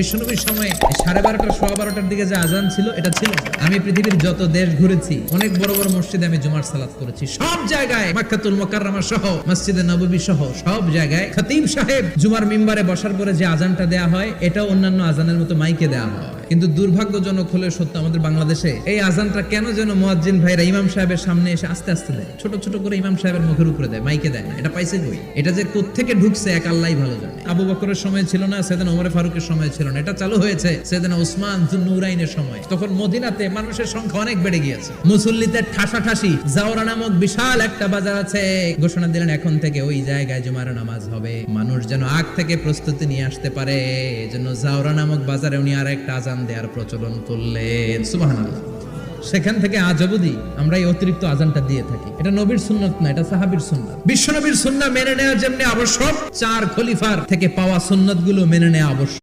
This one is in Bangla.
বিশ্বনবীর সময়ে সাড়ে বারোটা সোয়া বারোটার দিকে যে আজান ছিল, এটা ছিল আমি পৃথিবীর যত দেশ ঘুরেছি, অনেক বড় বড় মসজিদে আমি জুমার সালাত করেছি। সব জায়গায়, মাক্কাতুল মোকাররমা সহ, মসজিদে নববী সহ, সব জায়গায় খতিব সাহেব জুমার মিম্বারে বসার পরে যে আজানটা দেয়া হয় এটা অন্যান্য আজানের মতো মাইকে দেয়া হয়। কিন্তু দুর্ভাগ্যজনক হলে সত্য আমাদের বাংলাদেশে এই আজানটা কেন যেন মুয়াজ্জিন ভাইরা ইমাম সাহেবের সামনে এসে আস্তে আস্তে দেয়। ছোট ছোট করে ইমাম সাহেবের মুখের উপরে দেয়, মাইকে দেয় না। এটা পাইছে কই? এটা যে কোত্থেকে ঢুকছে এক আল্লাহই ভালো জানে। আবু বকরের সময় ছিল না, সেদিন ওমরে ফারুকের সময় ছিল না। এটা চালু হয়েছে সেদিন ওসমান জুন্নুরাইনের সময়। তখন মদিনাতে মানুষের সংখ্যা অনেক বেড়ে গিয়েছে। মুসল্লিদের ঠাসাঠাসি, জাওরা নামক বিশাল একটা বাজার আছে। ঘোষণা দিলেন, এখন থেকে ওই জায়গায় জুমার নামাজ হবে। মানুষ যেন আগ থেকে প্রস্তুতি নিয়ে আসতে পারে। এজন্য জাওরা নামক বাজারে উনি আর একটা আজান দেওয়ার প্রচলন করলেন। সুবহানাল্লাহ। সেখান থেকে আজ অবধি আমরা এই অতিরিক্ত আজানটা দিয়ে থাকি। এটা নবীর সুন্নত না, এটা সাহাবির সুন্নত। বিশ্ব নবীর সুন্না মেনে নেওয়া যেমনি আবশ্যক, চার খলিফার থেকে পাওয়া সুন্নতগুলো মেনে নেওয়া আবশ্যক।